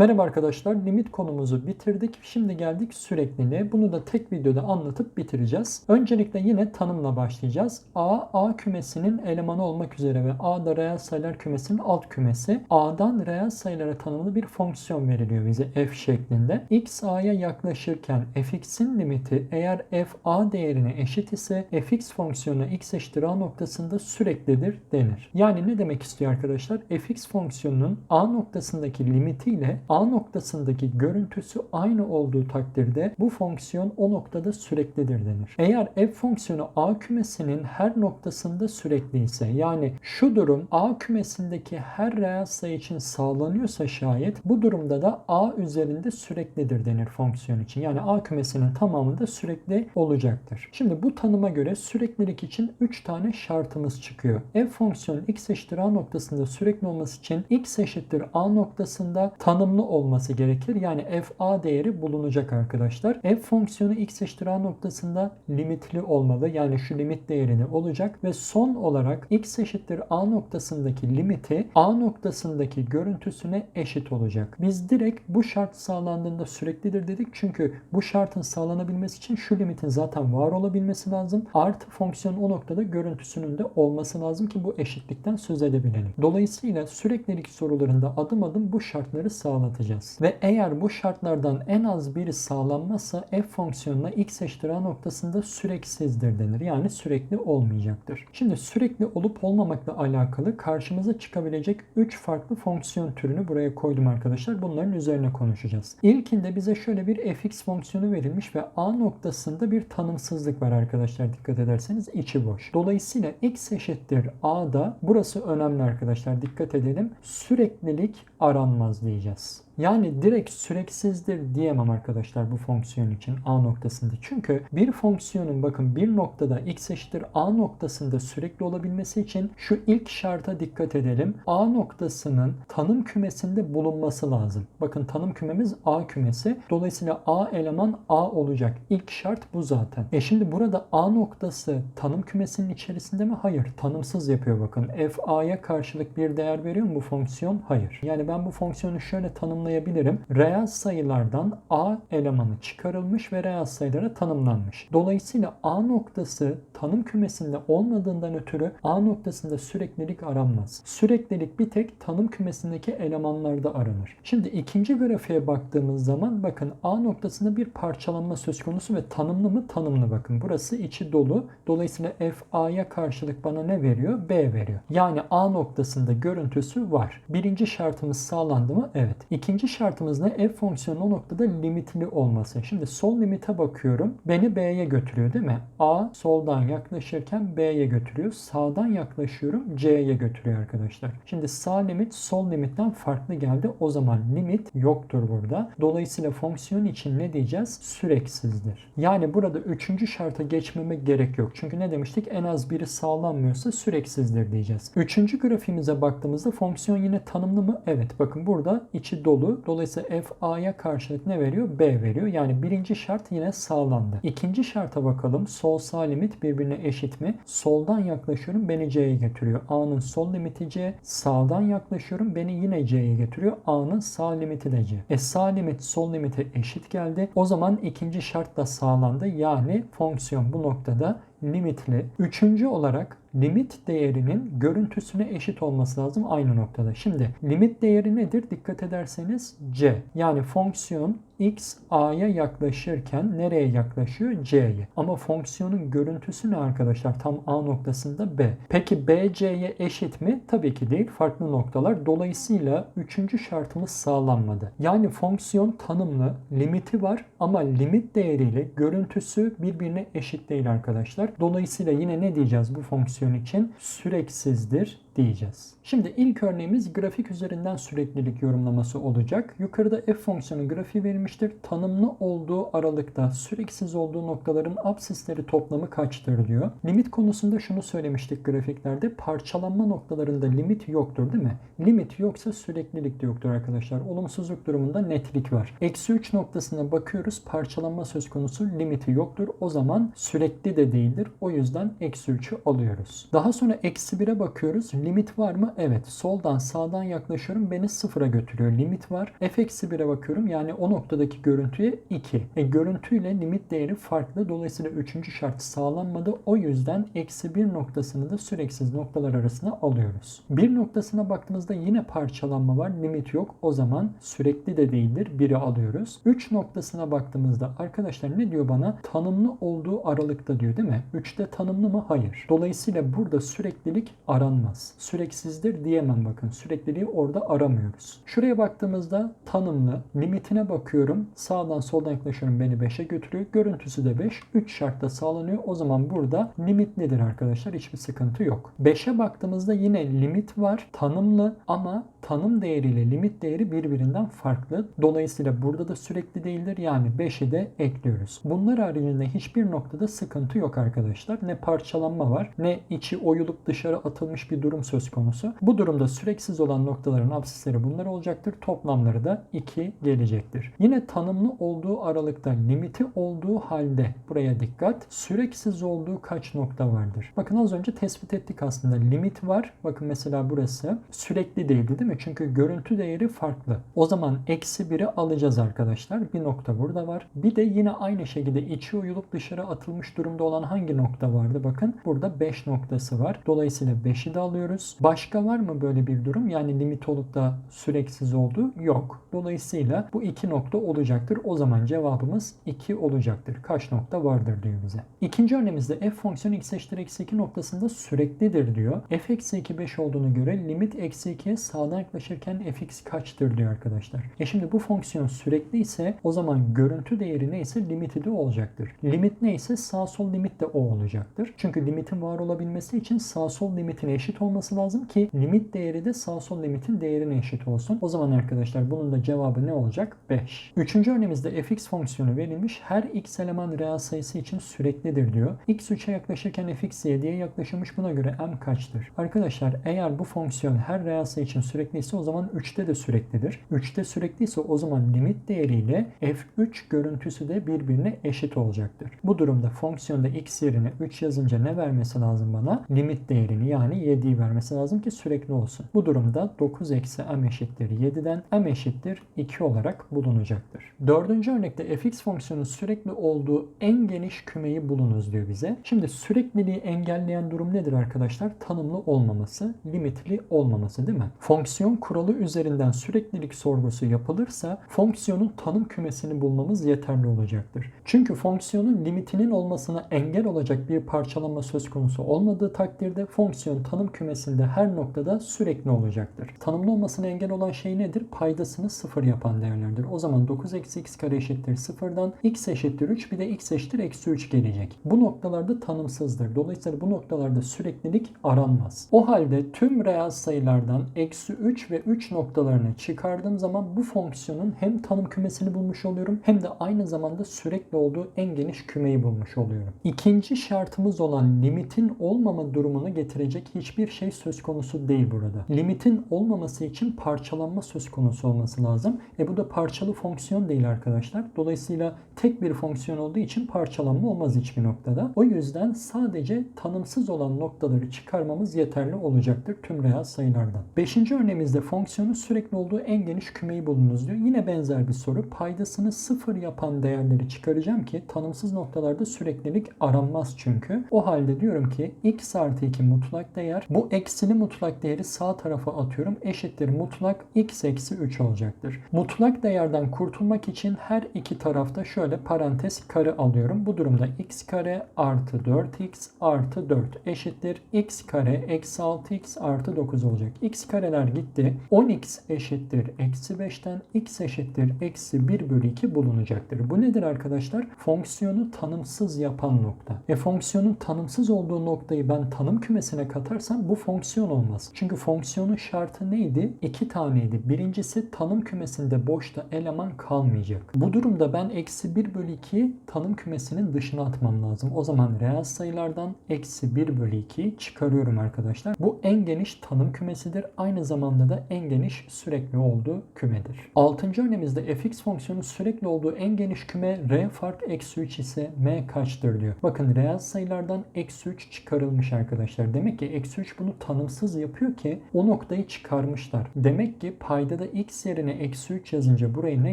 Merhaba arkadaşlar, limit konumuzu bitirdik. Şimdi geldik sürekliliğe. Bunu da tek videoda anlatıp bitireceğiz. Öncelikle yine tanımla başlayacağız. A, A kümesinin elemanı olmak üzere ve A da reel sayılar kümesinin alt kümesi. A'dan reel sayılara tanımlı bir fonksiyon veriliyor bize f şeklinde. x A'ya yaklaşırken fx'in limiti eğer f A değerine eşit ise fx fonksiyonu x eşittir A noktasında süreklidir denir. Yani ne demek istiyor arkadaşlar? fx fonksiyonunun A noktasındaki limitiyle A noktasındaki görüntüsü aynı olduğu takdirde bu fonksiyon o noktada süreklidir denir. Eğer f fonksiyonu A kümesinin her noktasında sürekli ise yani şu durum A kümesindeki her reel sayı için sağlanıyorsa şayet bu durumda da A üzerinde süreklidir denir fonksiyon için. Yani A kümesinin tamamında sürekli olacaktır. Şimdi bu tanıma göre süreklilik için 3 tane şartımız çıkıyor. f fonksiyonu x eşittir A noktasında sürekli olması için x eşittir A noktasında tanımlı olması gerekir. Yani f a değeri bulunacak arkadaşlar. f fonksiyonu x eşittir a noktasında limitli olmalı. Yani şu limit değerini olacak ve son olarak x eşittir a noktasındaki limiti a noktasındaki görüntüsüne eşit olacak. Biz direkt bu şart sağlandığında süreklidir dedik. Çünkü bu şartın sağlanabilmesi için şu limitin zaten var olabilmesi lazım. Artı fonksiyon o noktada görüntüsünün de olması lazım ki bu eşitlikten söz edebilelim. Dolayısıyla süreklilik sorularında adım adım bu şartları sağlatacağız. Ve eğer bu şartlardan en az biri sağlanmazsa f fonksiyonuna x eşittir a noktasında süreksizdir denir. Yani sürekli olmayacaktır. Şimdi sürekli olup olmamakla alakalı karşımıza çıkabilecek 3 farklı fonksiyon türünü buraya koydum arkadaşlar. Bunların üzerine konuşacağız. İlkinde bize şöyle bir fx fonksiyonu verilmiş ve a noktasında bir tanımsızlık var arkadaşlar dikkat ederseniz içi boş. Dolayısıyla x eşittir a'da burası önemli arkadaşlar dikkat edelim. Süreklilik aranmaz diyeceğiz. Yani direkt süreksizdir diyemem arkadaşlar bu fonksiyon için a noktasında. Çünkü bir fonksiyonun bakın bir noktada x eşittir a noktasında sürekli olabilmesi için şu ilk şarta dikkat edelim. a noktasının tanım kümesinde bulunması lazım. Bakın tanım kümemiz a kümesi. Dolayısıyla a eleman a olacak. İlk şart bu zaten. E şimdi burada a noktası tanım kümesinin içerisinde mi? Hayır. Tanımsız yapıyor bakın. f a'ya karşılık bir değer veriyor mu bu fonksiyon? Hayır. Yani ben bu fonksiyonu şöyle tanımlayabilirim tanımlayabilirim. Reel sayılardan A elemanı çıkarılmış ve reel sayılara tanımlanmış. Dolayısıyla A noktası tanım kümesinde olmadığından ötürü A noktasında süreklilik aranmaz. Süreklilik bir tek tanım kümesindeki elemanlarda aranır. Şimdi ikinci grafiğe baktığımız zaman bakın A noktasında bir parçalanma söz konusu ve tanımlı mı? Tanımlı bakın. Burası içi dolu. Dolayısıyla F A'ya karşılık bana ne veriyor? B veriyor. Yani A noktasında görüntüsü var. Birinci şartımız sağlandı mı? Evet. İkinci İkinci şartımız ne? F fonksiyonu o noktada limitli olması. Şimdi sol limite bakıyorum. Beni B'ye götürüyor değil mi? A soldan yaklaşırken B'ye götürüyor. Sağdan yaklaşıyorum C'ye götürüyor arkadaşlar. Şimdi sağ limit sol limitten farklı geldi. O zaman limit yoktur burada. Dolayısıyla fonksiyon için ne diyeceğiz? Süreksizdir. Yani burada üçüncü şarta geçmeme gerek yok. Çünkü ne demiştik? En az biri sağlanmıyorsa süreksizdir diyeceğiz. Üçüncü grafiğimize baktığımızda fonksiyon yine tanımlı mı? Evet. Bakın burada içi dolu Dolayısıyla f a'ya karşılık ne veriyor? B veriyor. Yani birinci şart yine sağlandı. İkinci şarta bakalım. Sol sağ limit birbirine eşit mi? Soldan yaklaşıyorum beni C'ye getiriyor. A'nın sol limiti C. Sağdan yaklaşıyorum beni yine C'ye getiriyor. A'nın sağ limiti de C. E sağ limit sol limite eşit geldi. O zaman ikinci şart da sağlandı. Yani fonksiyon bu noktada limitli. Üçüncü olarak limit değerinin görüntüsüne eşit olması lazım aynı noktada. Şimdi limit değeri nedir? Dikkat ederseniz c. Yani fonksiyon x a'ya yaklaşırken nereye yaklaşıyor? C'ye. Ama fonksiyonun görüntüsü ne arkadaşlar? Tam a noktasında b. Peki b c'ye eşit mi? Tabii ki değil. Farklı noktalar. Dolayısıyla üçüncü şartımız sağlanmadı. Yani fonksiyon tanımlı, limiti var ama limit değeriyle görüntüsü birbirine eşit değil arkadaşlar. Dolayısıyla yine ne diyeceğiz bu fonksiyon için? Süreksizdir diyeceğiz. Şimdi ilk örneğimiz grafik üzerinden süreklilik yorumlaması olacak. Yukarıda f fonksiyonu grafiği verilmiştir. Tanımlı olduğu aralıkta süreksiz olduğu noktaların absisleri toplamı kaçtır diyor. Limit konusunda şunu söylemiştik grafiklerde. Parçalanma noktalarında limit yoktur değil mi? Limit yoksa süreklilik de yoktur arkadaşlar. Olumsuzluk durumunda netlik var. Eksi 3 noktasına bakıyoruz. Parçalanma söz konusu limiti yoktur. O zaman sürekli de değildir. O yüzden eksi 3'ü alıyoruz. Daha sonra eksi 1'e bakıyoruz limit var mı? Evet. Soldan sağdan yaklaşıyorum. Beni sıfıra götürüyor. Limit var. f eksi 1'e bakıyorum. Yani o noktadaki görüntüye 2. E, görüntüyle limit değeri farklı. Dolayısıyla üçüncü şart sağlanmadı. O yüzden eksi 1 noktasını da süreksiz noktalar arasına alıyoruz. Bir noktasına baktığımızda yine parçalanma var. Limit yok. O zaman sürekli de değildir. 1'i alıyoruz. 3 noktasına baktığımızda arkadaşlar ne diyor bana? Tanımlı olduğu aralıkta diyor değil mi? 3'te tanımlı mı? Hayır. Dolayısıyla burada süreklilik aranmaz. Süreksizdir diyemem bakın. Sürekliliği orada aramıyoruz. Şuraya baktığımızda tanımlı. Limitine bakıyorum. Sağdan soldan yaklaşıyorum. Beni 5'e götürüyor. Görüntüsü de 5. 3 şartta sağlanıyor. O zaman burada limit nedir arkadaşlar? Hiçbir sıkıntı yok. 5'e baktığımızda yine limit var. Tanımlı ama tanım değeriyle limit değeri birbirinden farklı. Dolayısıyla burada da sürekli değildir. Yani 5'i de ekliyoruz. Bunlar haricinde hiçbir noktada sıkıntı yok arkadaşlar. Ne parçalanma var ne içi oyulup dışarı atılmış bir durum söz konusu. Bu durumda süreksiz olan noktaların absisleri bunlar olacaktır. Toplamları da 2 gelecektir. Yine tanımlı olduğu aralıkta limiti olduğu halde buraya dikkat. Süreksiz olduğu kaç nokta vardır? Bakın az önce tespit ettik aslında. Limit var. Bakın mesela burası sürekli değildi değil mi? Çünkü görüntü değeri farklı. O zaman eksi 1'i alacağız arkadaşlar. Bir nokta burada var. Bir de yine aynı şekilde içi oyulup dışarı atılmış durumda olan hangi nokta vardı? Bakın burada 5 noktası var. Dolayısıyla 5'i de alıyoruz. Başka var mı böyle bir durum? Yani limit olup da süreksiz olduğu yok. Dolayısıyla bu iki nokta olacaktır. O zaman cevabımız 2 olacaktır. Kaç nokta vardır diyor bize. İkinci örneğimizde f fonksiyonu x eşittir eksi 2 noktasında süreklidir diyor. f eksi 2 5 olduğunu göre limit eksi 2'ye sağdan yaklaşırken fx kaçtır diyor arkadaşlar. E şimdi bu fonksiyon sürekli ise o zaman görüntü değeri neyse limiti de olacaktır. Limit neyse sağ sol limit de o olacaktır. Çünkü limitin var olabilmesi için sağ sol limitine eşit olması lazım ki limit değeri de sağ sol limitin değerine eşit olsun. O zaman arkadaşlar bunun da cevabı ne olacak? 5. Üçüncü örneğimizde fx fonksiyonu verilmiş. Her x eleman reel sayısı için süreklidir diyor. x 3'e yaklaşırken fx 7'ye yaklaşılmış. Buna göre m kaçtır? Arkadaşlar eğer bu fonksiyon her reel sayı için sürekliyse o zaman 3'te de süreklidir. 3'te sürekliyse o zaman limit değeriyle f3 görüntüsü de birbirine eşit olacaktır. Bu durumda fonksiyonda x yerine 3 yazınca ne vermesi lazım bana? Limit değerini yani 7'yi vermesi lazım ki sürekli olsun. Bu durumda 9 eksi m eşittir 7'den m eşittir 2 olarak bulunacaktır. Dördüncü örnekte fx fonksiyonu sürekli olduğu en geniş kümeyi bulunuz diyor bize. Şimdi sürekliliği engelleyen durum nedir arkadaşlar? Tanımlı olmaması, limitli olmaması değil mi? Fonksiyon kuralı üzerinden süreklilik sorgusu yapılırsa fonksiyonun tanım kümesini bulmamız yeterli olacaktır. Çünkü fonksiyonun limitinin olmasına engel olacak bir parçalanma söz konusu olmadığı takdirde fonksiyon tanım kümesinde her noktada sürekli olacaktır. Tanımlı olmasına engel olan şey nedir? Paydasını sıfır yapan değerlerdir. O zaman 9 eksi x kare eşittir sıfırdan x eşittir 3 bir de x eşittir eksi 3 gelecek. Bu noktalarda tanımsızdır. Dolayısıyla bu noktalarda süreklilik aranmaz. O halde tüm reel sayılardan eksi 3 ve 3 noktalarını çıkardığım zaman bu fonksiyonun hem tanım kümesini bulmuş oluyorum hem de aynı zamanda sürekli olduğu en geniş kümeyi bulmuş oluyorum. İkinci şartımız olan limitin olmama durumunu getirecek hiçbir şey söz konusu değil burada. Limitin olmaması için parçalanma söz konusu olması lazım. E bu da parçalı fonksiyon değil arkadaşlar. Dolayısıyla tek bir fonksiyon olduğu için parçalanma olmaz hiçbir noktada. O yüzden sadece tanımsız olan noktaları çıkarmamız yeterli olacaktır tüm reel sayılardan. Beşinci örneğimizde fonksiyonun sürekli olduğu en geniş kümeyi bulunuz diyor. Yine benzer bir soru. Paydasını sıfır yapan değerleri çıkaracağım ki tanımsız noktalarda süreklilik aranmaz çünkü. O halde diyorum ki x artı 2 mutlak değer. Bu eksili mutlak değeri sağ tarafa atıyorum. Eşittir mutlak x eksi 3 olacaktır. Mutlak değerden kurtulmak için her iki tarafta şöyle parantez kare alıyorum. Bu durumda x kare artı 4x artı 4 eşittir. x kare eksi 6x artı 9 olacak. x kareler gitti. 10x eşittir eksi 5'ten x eşittir eksi 1 bölü 2 bulunacaktır. Bu nedir arkadaşlar? Fonksiyonu tanımsız yapan nokta. E fonksiyonun tanımsız olduğu noktayı ben tanım kümesine katarsam bu fonksiyon olmaz. Çünkü fonksiyonun şartı neydi? İki taneydi. Birincisi tanım kümesinde boşta eleman kalmayacak. Bu durumda ben eksi 1 bölü 2'yi tanım kümesinin dışına atmam lazım. O zaman reel sayılardan eksi 1 bölü 2'yi çıkarıyorum arkadaşlar. Bu en geniş tanım kümesidir. Aynı zamanda da en geniş sürekli olduğu kümedir. Altıncı örneğimizde fx fonksiyonu sürekli olduğu en geniş küme r fark eksi 3 ise m kaçtır diyor. Bakın reel sayılardan eksi 3 çıkarılmış arkadaşlar. Demek ki eksi 3 bunun fonksiyonu tanımsız yapıyor ki o noktayı çıkarmışlar. Demek ki paydada x yerine eksi 3 yazınca burayı ne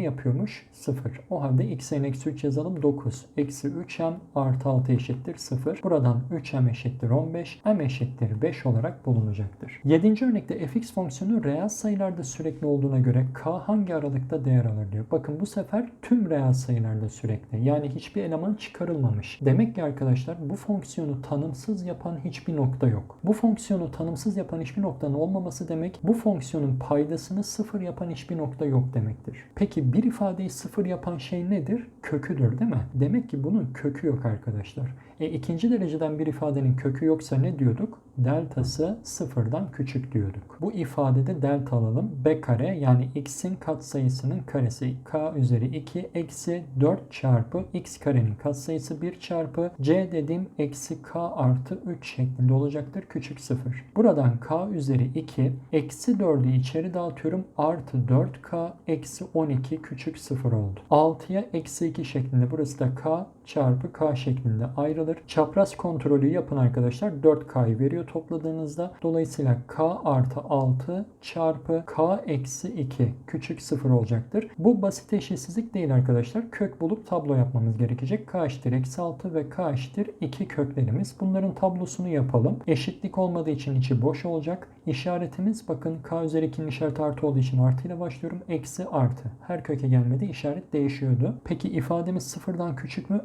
yapıyormuş? 0. O halde x yerine eksi 3 yazalım 9. Eksi 3m artı 6 eşittir 0. Buradan 3m eşittir 15. m eşittir 5 olarak bulunacaktır. 7. örnekte fx fonksiyonu reel sayılarda sürekli olduğuna göre k hangi aralıkta değer alır diyor. Bakın bu sefer tüm reel sayılarda sürekli. Yani hiçbir eleman çıkarılmamış. Demek ki arkadaşlar bu fonksiyonu tanımsız yapan hiçbir nokta yok. Bu fonksiyonu tanımsız yapan hiçbir noktanın olmaması demek bu fonksiyonun paydasını sıfır yapan hiçbir nokta yok demektir. Peki bir ifadeyi sıfır yapan şey nedir? Köküdür değil mi? Demek ki bunun kökü yok arkadaşlar. E, ikinci dereceden bir ifadenin kökü yoksa ne diyorduk? Deltası sıfırdan küçük diyorduk. Bu ifadede delta alalım. B kare yani x'in katsayısının karesi k üzeri 2 eksi 4 çarpı x karenin katsayısı 1 çarpı c dediğim eksi k artı 3 şeklinde olacaktır. Küçük sıfır. Buradan k üzeri 2 eksi 4'ü içeri dağıtıyorum. Artı 4k eksi 12 küçük sıfır oldu. 6'ya eksi 2 şeklinde burası da k çarpı k şeklinde ayrılır. Çapraz kontrolü yapın arkadaşlar. 4k'yı veriyor topladığınızda. Dolayısıyla k artı 6 çarpı k eksi 2 küçük 0 olacaktır. Bu basit eşitsizlik değil arkadaşlar. Kök bulup tablo yapmamız gerekecek. k eşittir eksi 6 ve k eşittir 2 köklerimiz. Bunların tablosunu yapalım. Eşitlik olmadığı için içi boş olacak. İşaretimiz bakın k üzeri 2'nin işareti artı olduğu için artıyla başlıyorum. Eksi artı. Her köke gelmedi işaret değişiyordu. Peki ifademiz sıfırdan küçük mü?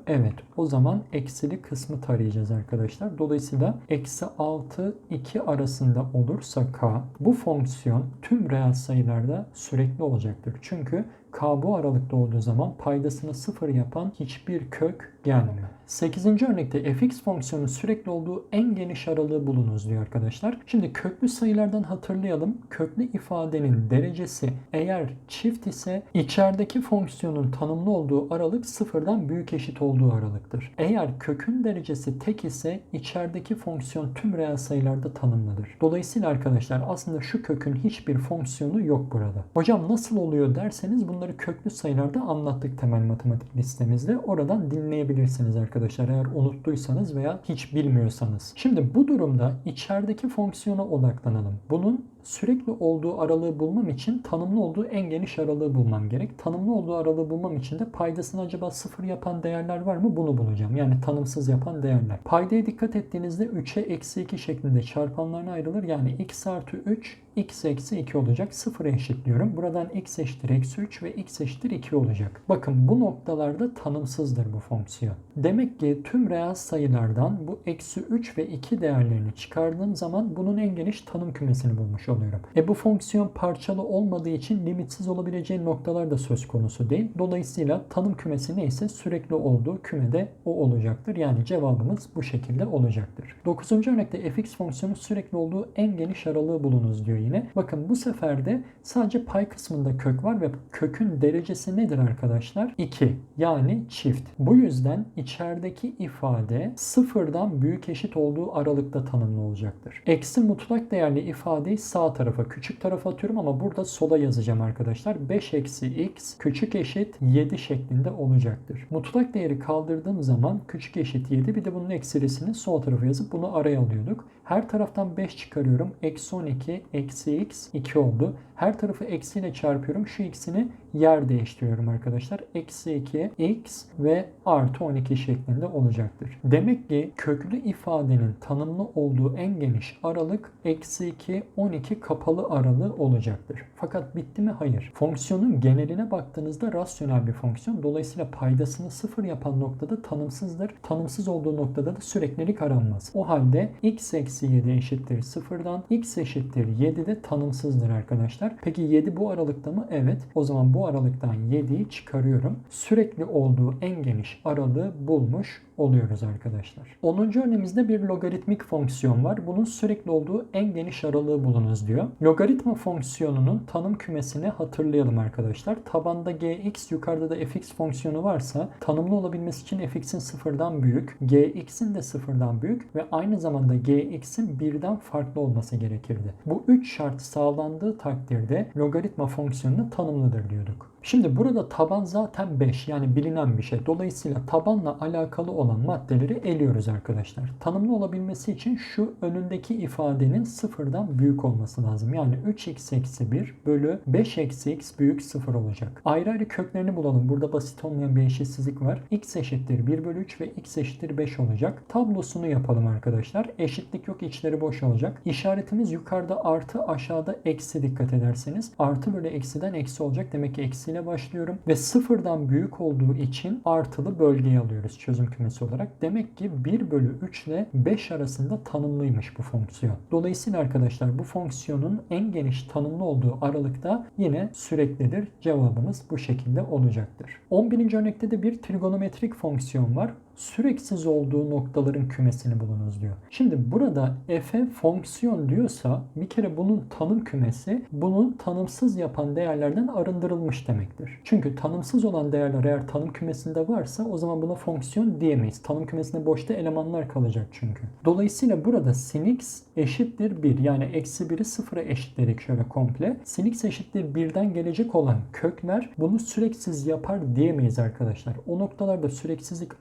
O zaman eksili kısmı tarayacağız arkadaşlar. Dolayısıyla eksi 6 2 arasında olursa k bu fonksiyon tüm reel sayılarda sürekli olacaktır. Çünkü k bu aralıkta olduğu zaman paydasını sıfır yapan hiçbir kök gelmiyor. 8. örnekte fx fonksiyonun sürekli olduğu en geniş aralığı bulunuz diyor arkadaşlar. Şimdi köklü sayılardan hatırlayalım. Köklü ifadenin derecesi eğer çift ise içerideki fonksiyonun tanımlı olduğu aralık sıfırdan büyük eşit olduğu aralıktır. Eğer kökün derecesi tek ise içerideki fonksiyon tüm reel sayılarda tanımlıdır. Dolayısıyla arkadaşlar aslında şu kökün hiçbir fonksiyonu yok burada. Hocam nasıl oluyor derseniz bunları köklü sayılarda anlattık temel matematik listemizde. Oradan dinleyebilirsiniz arkadaşlar eğer unuttuysanız veya hiç bilmiyorsanız. Şimdi bu durumda içerideki fonksiyona odaklanalım. Bunun sürekli olduğu aralığı bulmam için tanımlı olduğu en geniş aralığı bulmam gerek. Tanımlı olduğu aralığı bulmam için de paydasını acaba sıfır yapan değerler var mı? Bunu bulacağım. Yani tanımsız yapan değerler. Paydaya dikkat ettiğinizde 3'e eksi 2 şeklinde çarpanlarına ayrılır. Yani x artı 3 x eksi 2 olacak. Sıfıra eşitliyorum. Buradan x eşittir eksi 3 ve x eşittir 2 olacak. Bakın bu noktalarda tanımsızdır bu fonksiyon. Demek ki tüm reel sayılardan bu eksi 3 ve 2 değerlerini çıkardığım zaman bunun en geniş tanım kümesini bulmuş oluyorum. E bu fonksiyon parçalı olmadığı için limitsiz olabileceği noktalar da söz konusu değil. Dolayısıyla tanım kümesi neyse sürekli olduğu kümede o olacaktır. Yani cevabımız bu şekilde olacaktır. 9. örnekte fx fonksiyonu sürekli olduğu en geniş aralığı bulunuz diyor yine. Bakın bu sefer de sadece pay kısmında kök var ve kökün derecesi nedir arkadaşlar? 2 yani çift. Bu yüzden içerideki ifade sıfırdan büyük eşit olduğu aralıkta tanımlı olacaktır. Eksi mutlak değerli ifadeyi sağ tarafa küçük tarafa atıyorum ama burada sola yazacağım arkadaşlar. 5 eksi x küçük eşit 7 şeklinde olacaktır. Mutlak değeri kaldırdığım zaman küçük eşit 7 bir de bunun eksilisini sol tarafa yazıp bunu araya alıyorduk. Her taraftan 5 çıkarıyorum. Eksi 12 eksi x 2 oldu. Her tarafı eksiyle çarpıyorum. Şu x'ini yer değiştiriyorum arkadaşlar. Eksi 2 x ve artı 12 şeklinde olacaktır. Demek ki köklü ifadenin tanımlı olduğu en geniş aralık eksi 2 12 kapalı aralığı olacaktır. Fakat bitti mi? Hayır. Fonksiyonun geneline baktığınızda rasyonel bir fonksiyon. Dolayısıyla paydasını sıfır yapan noktada tanımsızdır. Tanımsız olduğu noktada da süreklilik aranmaz. O halde x eksi 7 eşittir sıfırdan. x eşittir 7 de tanımsızdır arkadaşlar. Peki 7 bu aralıkta mı? Evet. O zaman bu aralıktan 7'yi çıkarıyorum. Sürekli olduğu en geniş aralığı bulmuş oluyoruz arkadaşlar. 10. örneğimizde bir logaritmik fonksiyon var. Bunun sürekli olduğu en geniş aralığı bulunuz diyor. Logaritma fonksiyonunun tanım kümesini hatırlayalım arkadaşlar. Tabanda gx yukarıda da fx fonksiyonu varsa tanımlı olabilmesi için fx'in sıfırdan büyük, gx'in de sıfırdan büyük ve aynı zamanda gx'in birden farklı olması gerekirdi. Bu üç şart sağlandığı takdirde logaritma fonksiyonunu tanımlıdır diyorduk. Şimdi burada taban zaten 5 yani bilinen bir şey. Dolayısıyla tabanla alakalı olan maddeleri eliyoruz arkadaşlar. Tanımlı olabilmesi için şu önündeki ifadenin sıfırdan büyük olması lazım. Yani 3x eksi 1 bölü 5 eksi x büyük 0 olacak. Ayrı ayrı köklerini bulalım. Burada basit olmayan bir eşitsizlik var. x eşittir 1 bölü 3 ve x eşittir 5 olacak. Tablosunu yapalım arkadaşlar. Eşitlik yok içleri boş olacak. İşaretimiz yukarıda artı aşağıda eksi dikkat ederseniz. Artı bölü eksiden eksi olacak. Demek ki eksiyle başlıyorum. Ve sıfırdan büyük olduğu için artılı bölgeyi alıyoruz çözüm kümesi olarak. Demek ki 1 bölü 3 ile 5 arasında tanımlıymış bu fonksiyon. Dolayısıyla arkadaşlar bu fonksiyonun en geniş tanımlı olduğu aralıkta yine süreklidir. Cevabımız bu şekilde olacaktır. 11. örnekte de bir trigonometrik fonksiyon var süreksiz olduğu noktaların kümesini bulunuz diyor. Şimdi burada f fonksiyon diyorsa bir kere bunun tanım kümesi bunu tanımsız yapan değerlerden arındırılmış demektir. Çünkü tanımsız olan değerler eğer tanım kümesinde varsa o zaman buna fonksiyon diyemeyiz. Tanım kümesinde boşta elemanlar kalacak çünkü. Dolayısıyla burada sin x eşittir 1 yani eksi 1'i sıfıra eşitledik şöyle komple. Sin x eşittir 1'den gelecek olan kökler bunu süreksiz yapar diyemeyiz arkadaşlar. O noktalarda süreksizlik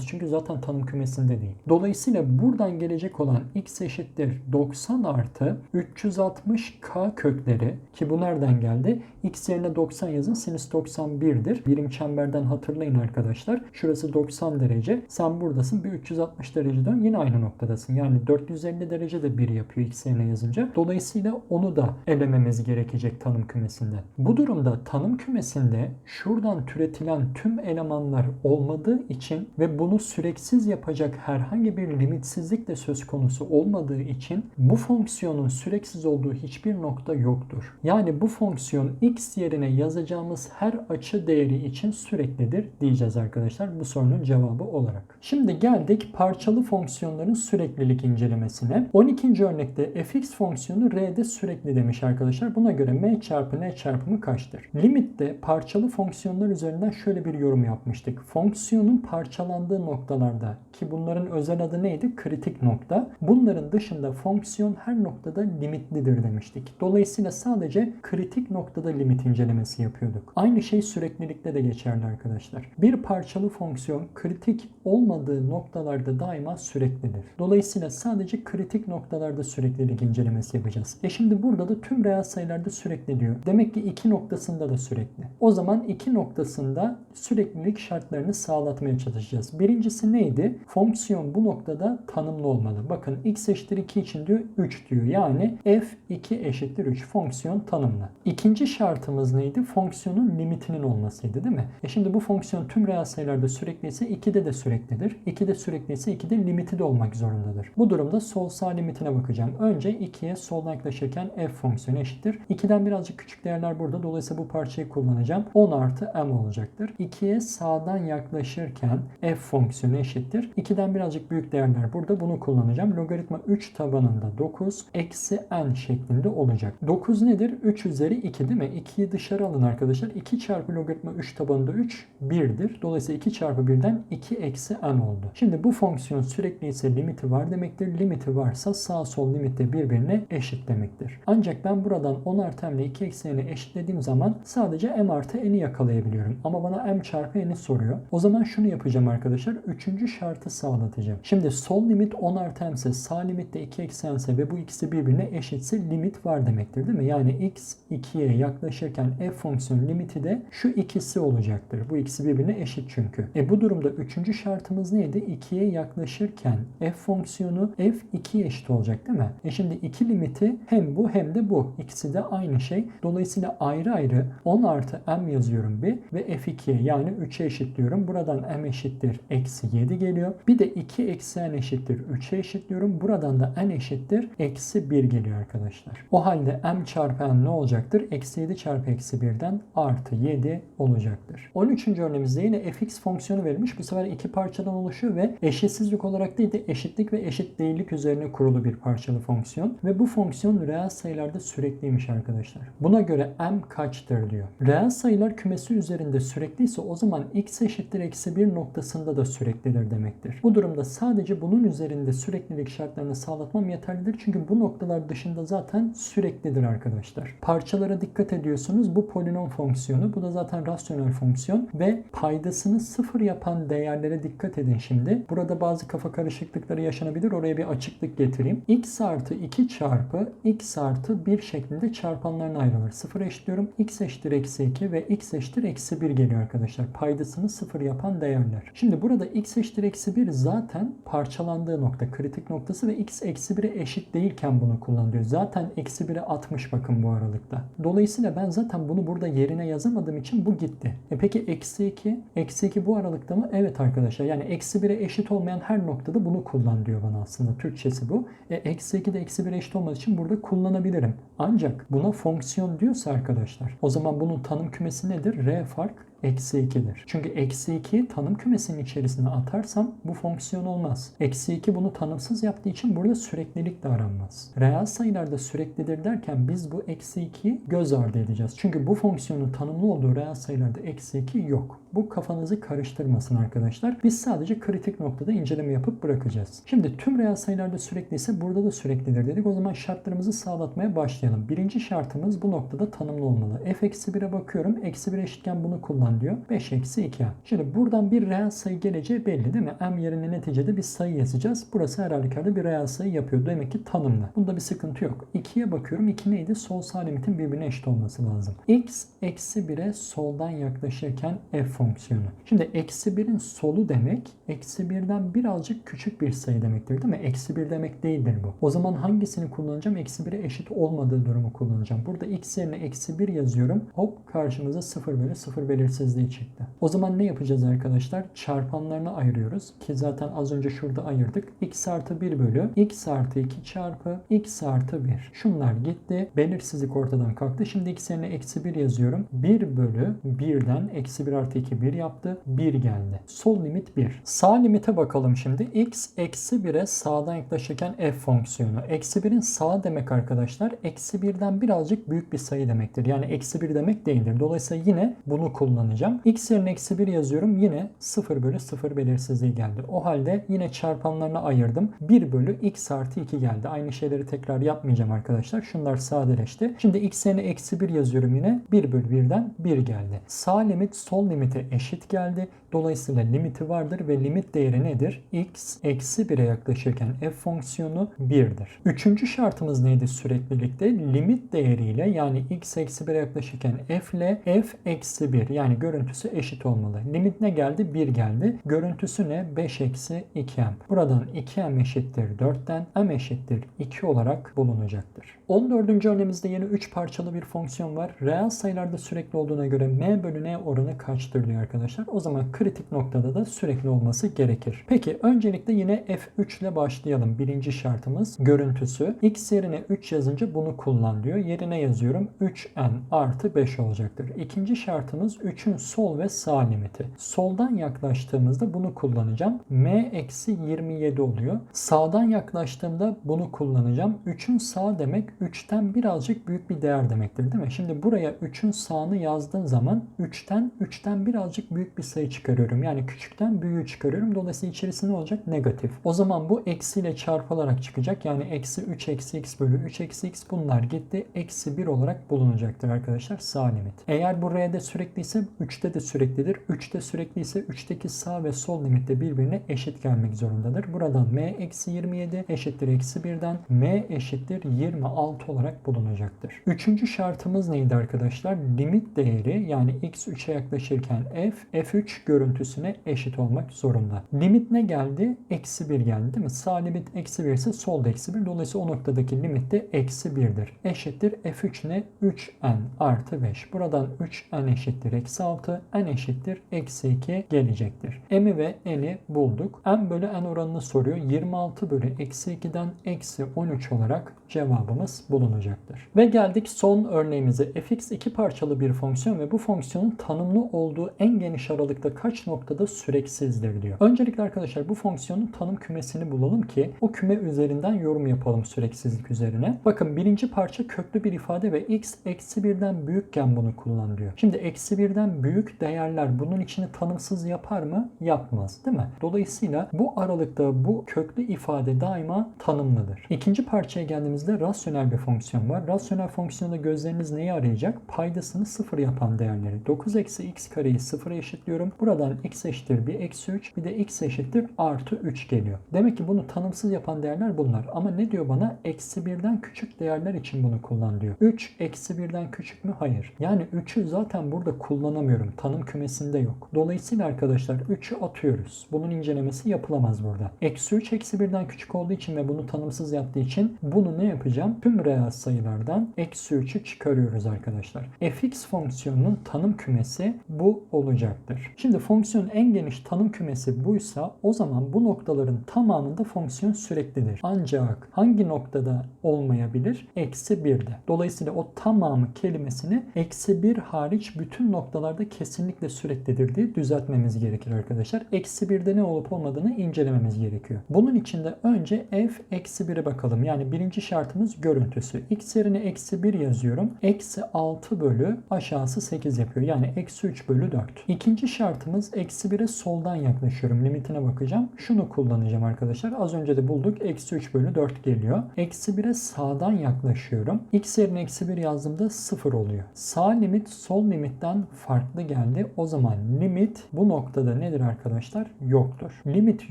aranmaz. Çünkü zaten tanım kümesinde değil. Dolayısıyla buradan gelecek olan x eşittir 90 artı 360k kökleri ki bu nereden geldi? x yerine 90 yazın sinüs 91'dir. Birim çemberden hatırlayın arkadaşlar. Şurası 90 derece. Sen buradasın. Bir 360 derece dön. Yine aynı noktadasın. Yani 450 derece de 1 yapıyor x yerine yazınca. Dolayısıyla onu da elememiz gerekecek tanım kümesinde. Bu durumda tanım kümesinde şuradan türetilen tüm elemanlar olmadığı için ve bunu süreksiz yapacak herhangi bir limitsizlik de söz konusu olmadığı için bu fonksiyonun süreksiz olduğu hiçbir nokta yoktur. Yani bu fonksiyon x yerine yazacağımız her açı değeri için süreklidir diyeceğiz arkadaşlar bu sorunun cevabı olarak. Şimdi geldik parçalı fonksiyonların süreklilik incelemesine. 12. örnekte fx fonksiyonu r'de sürekli demiş arkadaşlar. Buna göre m çarpı n çarpımı kaçtır? Limitte parçalı fonksiyonlar üzerinden şöyle bir yorum yapmıştık. Fonksiyonun parçalandığı noktalarda ki bunların özel adı neydi? Kritik nokta. Bunların dışında fonksiyon her noktada limitlidir demiştik. Dolayısıyla sadece kritik noktada limit incelemesi yapıyorduk. Aynı şey süreklilikte de geçerli arkadaşlar. Bir parçalı fonksiyon kritik olmadığı noktalarda daima süreklidir. Dolayısıyla sadece kritik noktalarda süreklilik incelemesi yapacağız. E şimdi burada da tüm reel sayılarda sürekli diyor. Demek ki iki noktasında da sürekli. O zaman iki noktasında süreklilik şartlarını sağlatmaya çalışacağız. Birincisi neydi? Fonksiyon bu noktada tanımlı olmalı. Bakın x eşittir 2 için diyor 3 diyor. Yani f 2 eşittir 3 fonksiyon tanımlı. İkinci şartımız neydi? Fonksiyonun limitinin olmasıydı değil mi? E şimdi bu fonksiyon tüm reel sayılarda sürekliyse 2'de de süreklidir. 2'de sürekliyse 2'de limiti de olmak zorundadır. Bu durumda sol sağ limitine bakacağım. Önce 2'ye soldan yaklaşırken f fonksiyonu eşittir. 2'den birazcık küçük değerler burada. Dolayısıyla bu parçayı kullanacağım. 10 artı m olacaktır. 2'ye sağdan yaklaşırken f fonksiyonu eşittir. 2'den birazcık büyük değerler burada. Bunu kullanacağım. Logaritma 3 tabanında 9 eksi n şeklinde olacak. 9 nedir? 3 üzeri 2 değil mi? 2'yi dışarı alın arkadaşlar. 2 çarpı logaritma 3 tabanında 3 1'dir. Dolayısıyla 2 çarpı 1'den 2 eksi n oldu. Şimdi bu fonksiyon sürekli ise limiti var demektir. Limiti varsa sağ sol limitte birbirine eşit demektir. Ancak ben buradan 10 artı m ile 2 eksi eşitlediğim zaman sadece m artı n'i yakalayabiliyorum. Ama bana m çarpı n'i soruyor. O zaman şunu yapacağım arkadaşlar. Üçüncü şartı sağlatacağım. Şimdi sol limit 10 artı m ise sağ limit de 2 eksi n ve bu ikisi birbirine eşitse limit var demektir değil mi? Yani x 2'ye yaklaşırken f fonksiyon limiti de şu ikisi olacaktır. Bu ikisi birbirine eşit çünkü. E bu durumda üçüncü şartımız neydi? 2'ye yaklaşırken f fonksiyonu f 2'ye eşit olacak değil mi? E şimdi 2 limiti hem bu hem de bu. İkisi de aynı şey. Dolayısıyla ayrı ayrı 10 artı m yazıyorum bir ve f2'ye yani 3'e eşitliyorum. Buradan m eşittir eksi 7 geliyor. Bir de 2 eksi n eşittir 3'e eşitliyorum. Buradan da n eşittir eksi 1 geliyor arkadaşlar. O halde m çarpı n ne olacaktır? Eksi 7 çarpı eksi 1'den artı 7 olacaktır. 13. örneğimizde yine fx fonksiyonu verilmiş. Bu sefer iki parçadan oluşuyor ve eşitsizlik olarak değil de eşitlik ve eşit değillik üzerine kurulu bir parçalı fonksiyon. Ve bu fonksiyon reel sayılarda sürekliymiş arkadaşlar. Buna göre m kaçtır diyor. Reel sayılar kümesi üzerinde sürekliyse o zaman x eşittir eksi 1 noktasında da da süreklidir demektir. Bu durumda sadece bunun üzerinde süreklilik şartlarını sağlatmam yeterlidir. Çünkü bu noktalar dışında zaten süreklidir arkadaşlar. Parçalara dikkat ediyorsunuz. Bu polinom fonksiyonu. Bu da zaten rasyonel fonksiyon ve paydasını sıfır yapan değerlere dikkat edin şimdi. Burada bazı kafa karışıklıkları yaşanabilir. Oraya bir açıklık getireyim. x artı 2 çarpı x artı 1 şeklinde çarpanlarına ayrılır. Sıfır eşitliyorum. x eşittir eksi 2 ve x eşittir eksi 1 geliyor arkadaşlar. Paydasını sıfır yapan değerler. Şimdi burada x eşittir eksi 1 zaten parçalandığı nokta, kritik noktası ve x eksi 1'e eşit değilken bunu kullanılıyor. Zaten eksi 1'e 60 bakın bu aralıkta. Dolayısıyla ben zaten bunu burada yerine yazamadığım için bu gitti. E peki eksi 2? Eksi 2 bu aralıkta mı? Evet arkadaşlar. Yani eksi 1'e eşit olmayan her noktada bunu kullan diyor bana aslında. Türkçesi bu. E, eksi 2 de eksi 1'e eşit olmadığı için burada kullanabilirim. Ancak buna fonksiyon diyorsa arkadaşlar o zaman bunun tanım kümesi nedir? R fark eksi 2'dir. Çünkü eksi 2 tanım kümesinin içerisine atarsam bu fonksiyon olmaz. Eksi 2 bunu tanımsız yaptığı için burada süreklilik de aranmaz. Reel sayılarda süreklidir derken biz bu eksi 2'yi göz ardı edeceğiz. Çünkü bu fonksiyonun tanımlı olduğu reel sayılarda eksi 2 yok. Bu kafanızı karıştırmasın arkadaşlar. Biz sadece kritik noktada inceleme yapıp bırakacağız. Şimdi tüm reel sayılarda sürekli ise burada da süreklidir dedik. O zaman şartlarımızı sağlatmaya başlayalım. Birinci şartımız bu noktada tanımlı olmalı. f eksi 1'e bakıyorum. Eksi 1 eşitken bunu kullan diyor. 5 eksi 2 Şimdi buradan bir reel sayı geleceği belli değil mi? m yerine neticede bir sayı yazacağız. Burası her halükarda bir reel sayı yapıyor. Demek ki tanımlı. Bunda bir sıkıntı yok. 2'ye bakıyorum. 2 neydi? Sol sağ limitin birbirine eşit olması lazım. x eksi 1'e soldan yaklaşırken f fonksiyonu. Şimdi eksi 1'in solu demek eksi 1'den birazcık küçük bir sayı demektir değil mi? Eksi 1 demek değildir bu. O zaman hangisini kullanacağım? Eksi 1'e eşit olmadığı durumu kullanacağım. Burada x yerine eksi 1 yazıyorum. Hop karşımıza 0 bölü 0 belirsizliği çıktı. O zaman ne yapacağız arkadaşlar? Çarpanlarına ayırıyoruz. Ki zaten az önce şurada ayırdık. x artı 1 bölü x artı 2 çarpı x artı 1. Şunlar gitti. Belirsizlik ortadan kalktı. Şimdi x yerine eksi 1 yazıyorum. 1 bölü 1'den eksi 1 artı 2 1 yaptı. 1 geldi. Sol limit 1. Sağ limite bakalım şimdi. x eksi 1'e sağdan yaklaşırken f fonksiyonu. Eksi 1'in sağ demek arkadaşlar. Eksi 1'den birazcık büyük bir sayı demektir. Yani eksi 1 demek değildir. Dolayısıyla yine bunu kullanacağım. x yerine eksi 1 yazıyorum. Yine 0 bölü 0 belirsizliği geldi. O halde yine çarpanlarına ayırdım. 1 bölü x artı 2 geldi. Aynı şeyleri tekrar yapmayacağım arkadaşlar. Şunlar sadeleşti. Şimdi x yerine eksi 1 yazıyorum yine. 1 bölü 1'den 1 geldi. Sağ limit sol limite eşit geldi. Dolayısıyla limiti vardır ve limit değeri nedir? x eksi 1'e yaklaşırken f fonksiyonu 1'dir. Üçüncü şartımız neydi süreklilikte? Limit değeriyle yani x eksi 1'e yaklaşırken f ile f eksi 1 yani görüntüsü eşit olmalı. Limit ne geldi? 1 geldi. Görüntüsü ne? 5 eksi 2m. Buradan 2m eşittir 4'ten m eşittir 2 olarak bulunacaktır. 14. örneğimizde yine 3 parçalı bir fonksiyon var. Reel sayılarda sürekli olduğuna göre m bölü n oranı kaçtır diyor arkadaşlar. O zaman kritik noktada da sürekli olması gerekir. Peki öncelikle yine f3 ile başlayalım. Birinci şartımız görüntüsü. x yerine 3 yazınca bunu kullan diyor. Yerine yazıyorum 3n artı 5 olacaktır. İkinci şartımız 3'ün sol ve sağ limiti. Soldan yaklaştığımızda bunu kullanacağım. m eksi 27 oluyor. Sağdan yaklaştığımda bunu kullanacağım. 3'ün sağ demek 3'ten birazcık büyük bir değer demektir değil mi? Şimdi buraya 3'ün sağını yazdığım zaman 3'ten 3'ten birazcık büyük bir sayı çıkarıyorum. Yani küçükten büyüğü çıkarıyorum. Dolayısıyla içerisinde olacak negatif. O zaman bu eksiyle çarpılarak çıkacak. Yani eksi 3 eksi x bölü 3 eksi x bunlar gitti. Eksi 1 olarak bulunacaktır arkadaşlar sağ limit. Eğer bu r'de sürekliyse 3'te de süreklidir. 3'te sürekliyse 3'teki sağ ve sol limitte birbirine eşit gelmek zorundadır. Buradan m eksi 27 eşittir eksi 1'den m eşittir 26 olarak bulunacaktır. Üçüncü şartımız neydi arkadaşlar? Limit değeri yani x 3'e yaklaşırken f f3 görüntüsüne eşit olmak zorunda. Limit ne geldi? Eksi 1 geldi değil mi? Sağ limit eksi 1 ise solda eksi 1. Dolayısıyla o noktadaki limit de eksi 1'dir. Eşittir f3 ne? 3n artı 5. Buradan 3n eşittir eksi 6. n eşittir eksi 2 gelecektir. m'i ve n'i bulduk. n bölü n oranını soruyor. 26 bölü eksi 2'den eksi 13 olarak cevabımız bulunacaktır. Ve geldik son örneğimize. fx iki parçalı bir fonksiyon ve bu fonksiyonun tanımlı olduğu en geniş aralıkta kaç noktada süreksizdir diyor. Öncelikle arkadaşlar bu fonksiyonun tanım kümesini bulalım ki o küme üzerinden yorum yapalım süreksizlik üzerine. Bakın birinci parça köklü bir ifade ve x eksi birden büyükken bunu kullan diyor. Şimdi eksi birden büyük değerler bunun içini tanımsız yapar mı? Yapmaz değil mi? Dolayısıyla bu aralıkta bu köklü ifade daima tanımlıdır. İkinci parçaya geldiğimizde rasyonel bir fonksiyon var. Rasyonel fonksiyonda gözleriniz neyi arayacak? Paydasını sıfır yapan değerleri. 9 eksi x kareyi sıfıra eşitliyorum. Buradan x eşittir bir eksi 3 bir de x eşittir artı 3 geliyor. Demek ki bunu tanımsız yapan değerler bunlar. Ama ne diyor bana? Eksi birden küçük değerler için bunu kullan diyor. 3 eksi birden küçük mü? Hayır. Yani 3'ü zaten burada kullanamıyorum. Tanım kümesinde yok. Dolayısıyla arkadaşlar 3'ü atıyoruz. Bunun incelemesi yapılamaz burada. Eksi 3 eksi birden küçük olduğu için ve bunu tanımsız yaptığı için bunu ne yapacağım? Tüm reel sayılardan eksi 3'ü çıkarıyoruz arkadaşlar. fx fonksiyonunun tanım kümesi bu olacaktır. Şimdi fonksiyonun en geniş tanım kümesi buysa o zaman bu noktaların tamamında fonksiyon süreklidir. Ancak hangi noktada olmayabilir? Eksi 1'de. Dolayısıyla o tamamı kelimesini eksi 1 hariç bütün noktalarda kesinlikle süreklidir diye düzeltmemiz gerekir arkadaşlar. Eksi 1'de ne olup olmadığını incelememiz gerekiyor. Bunun için de önce f eksi 1'e bakalım. Yani birinci şartımız görüntüsü. x yerine eksi 1 yazıyorum. Eksi 6 bölü aşağısı 8 yapıyor. Yani eksi 3 bölü 4. İkinci şartımız eksi 1'e soldan yaklaşıyorum. Limitine bakacağım. Şunu kullanacağım arkadaşlar. Az önce de bulduk. Eksi 3 bölü 4 geliyor. Eksi 1'e sağdan yaklaşıyorum. x yerine eksi 1 yazdığımda 0 oluyor. Sağ limit sol limitten farklı geldi. O zaman limit bu noktada nedir arkadaşlar? Yoktur. Limit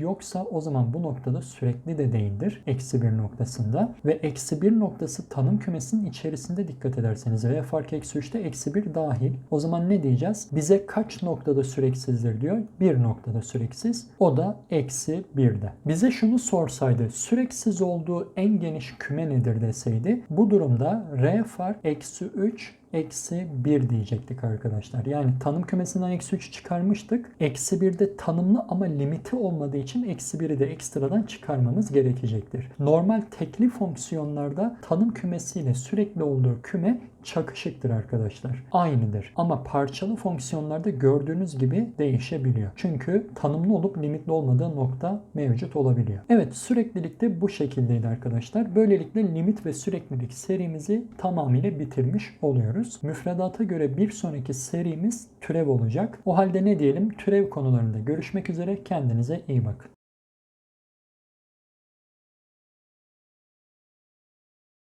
yoksa o zaman bu noktada sürekli de değildir. Eksi 1 noktasında. Ve eksi 1 noktası tanım kümesinin içerisinde dikkat ederseniz v fark eksi 3'te eksi 1 dahil. O zaman ne diyeceğiz? Bize kaç noktada süreksizdir diyor. Bir noktada süreksiz. O da eksi 1'de. Bize şunu sorsaydı süreksiz olduğu en geniş küme nedir deseydi bu durumda r fark eksi 3 eksi 1 diyecektik arkadaşlar. Yani tanım kümesinden eksi 3 çıkarmıştık. Eksi 1'de tanımlı ama limiti olmadığı için eksi 1'i de ekstradan çıkarmamız gerekecektir. Normal tekli fonksiyonlarda tanım kümesiyle sürekli olduğu küme çakışıktır arkadaşlar. Aynıdır. Ama parçalı fonksiyonlarda gördüğünüz gibi değişebiliyor. Çünkü tanımlı olup limitli olmadığı nokta mevcut olabiliyor. Evet süreklilik de bu şekildeydi arkadaşlar. Böylelikle limit ve süreklilik serimizi tamamıyla bitirmiş oluyoruz. Müfredata göre bir sonraki serimiz türev olacak. O halde ne diyelim? Türev konularında görüşmek üzere. Kendinize iyi bakın.